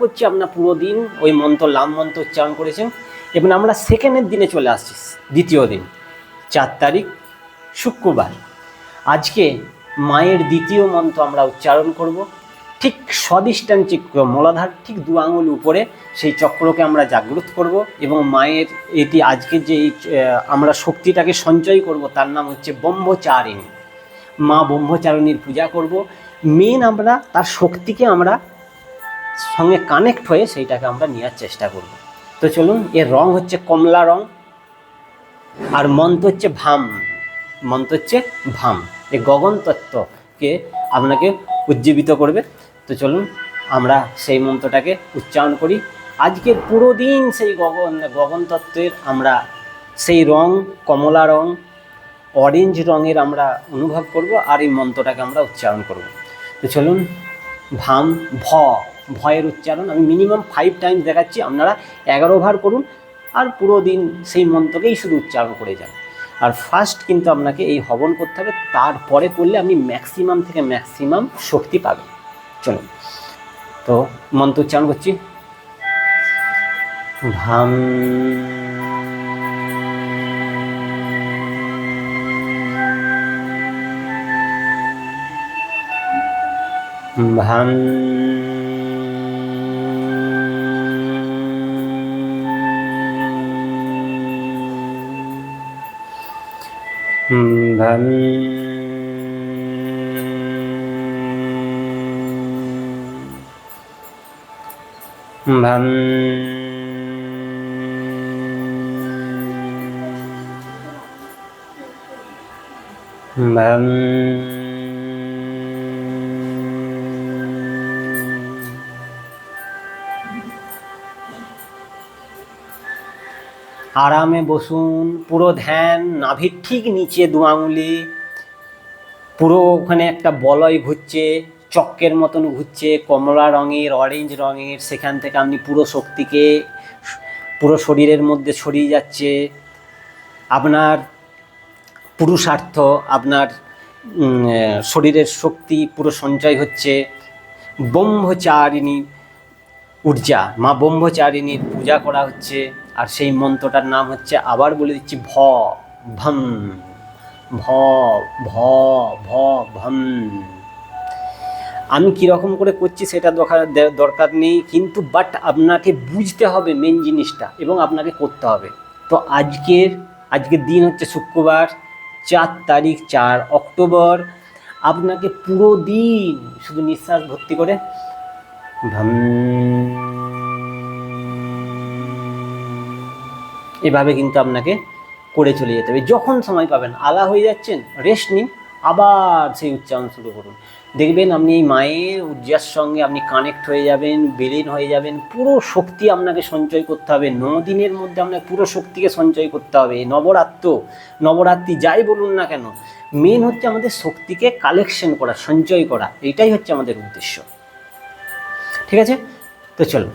করছি আপনার পুরো দিন। ওই মন্ত্র লাম মন্ত্র উচ্চারণ করেছেন। এবং আমরা সেকেন্ডের দিনে চলে আসছি, দ্বিতীয় দিন। চার তারিখ, শুক্রবার। আজকে মায়ের দ্বিতীয় মন্ত্র আমরা উচ্চারণ করব। ঠিক স্বদিষ্টান চক্র মলাধার, ঠিক দু আঙুল উপরে সেই চক্রকে আমরা জাগ্রত করব এবং মায়ের এটি আজকে যে আমরা শক্তিটাকে সঞ্চয় করব, তার নাম হচ্ছে ব্রহ্মচারিণী। মা ব্রহ্মচারিণীর পূজা করব। মেন আমরা, তার শক্তিকে আমরা সঙ্গে কানেক্ট হয়ে সেইটাকে আমরা নেওয়ার চেষ্টা করব। তো চলুন, এর রং হচ্ছে কমলা রং আর মন্ত্র হচ্ছে ভাম। মন্ত্র হচ্ছে ভাম। এই গগন তত্ত্বকে আপনাকে উজ্জীবিত করবে। তো চলুন, আমরা সেই মন্ত্রটাকে উচ্চারণ করি। আজকে পুরো দিন সেই গগন গগন তত্ত্বের আমরা সেই রং, কমলা রং অরেঞ্জ রঙের আমরা অনুভব করব আর এই মন্ত্রটাকে আমরা উচ্চারণ করব। তো চলুন, ভাম, ভ। ভয়ের উচ্চারণ। আমি মিনিমাম ফাইভ টাইমস দেখাচ্ছি, আপনারা এগারো ভার করুন, আর পুরো দিন সেই মন্ত্রকেই শুধু উচ্চারণ করে যান। আর ফার্স্ট কিন্তু আপনাকে এই হবন করতে হবে, তারপরে করলে আপনি ম্যাক্সিমাম থেকে ম্যাক্সিমাম শক্তি পাবেন। চলুন। তো মন্ত্র উচ্চারণ করছি। ভাম ভাম ভাম ভাম ভাম আরামে বসুন, পুরো ধ্যান, নাভির ঠিক নিচে দু আঙুলে। পুরো ওখানে একটা বলয় ঘুরছে চক্রের মতন ঘুরছে, কমলা রঙের অরেঞ্জ রঙের, সেখান থেকে আপনি পুরো শক্তিকে, পুরো শরীরের মধ্যে ছড়িয়ে যাচ্ছে। আপনার পুরুষার্থ, আপনার শরীরের শক্তি পুরো সঞ্চয় হচ্ছে। ব্রহ্মচারিণী ঊর্জা, মা ব্রহ্মচারিণীর পূজা করা হচ্ছে আর সেই মন্ত্রটার নাম হচ্ছে আবার বলে দিচ্ছি ভ, ভম, ভ ভ ভ, ভম। আমি কীরকম করে করছি সেটা দরকার দরকার নেই, কিন্তু বাট আপনাকে বুঝতে হবে মেন জিনিসটা এবং আপনাকে করতে হবে। তো আজকের আজকের দিন হচ্ছে শুক্রবার, চার তারিখ চার অক্টোবর। আপনাকে পুরো দিন শুধু নিঃশ্বাস ভর্তি করে এভাবে কিন্তু আপনাকে করে চলে যেতে হবে। যখন সময় পাবেন, আলা হয়ে যাচ্ছেন রেস্ট নিন, আবার সেই উচ্চারণ শুরু করুন। দেখবেন আপনি এই মায়ের উজ্জার সঙ্গে আপনি কানেক্ট হয়ে যাবেন, বিলীন হয়ে যাবেন, পুরো শক্তি আপনাকে সঞ্চয় করতে হবে। ন দিনের মধ্যে আপনাকে পুরো শক্তিকে সঞ্চয় করতে হবে। নবরাত্র, নবরাত্রি যাই বলুন না কেন মেন হচ্ছে আমাদের শক্তিকে কালেকশন করা, সঞ্চয় করা। এটাই হচ্ছে আমাদের উদ্দেশ্য। ঠিক আছে? তো চলো।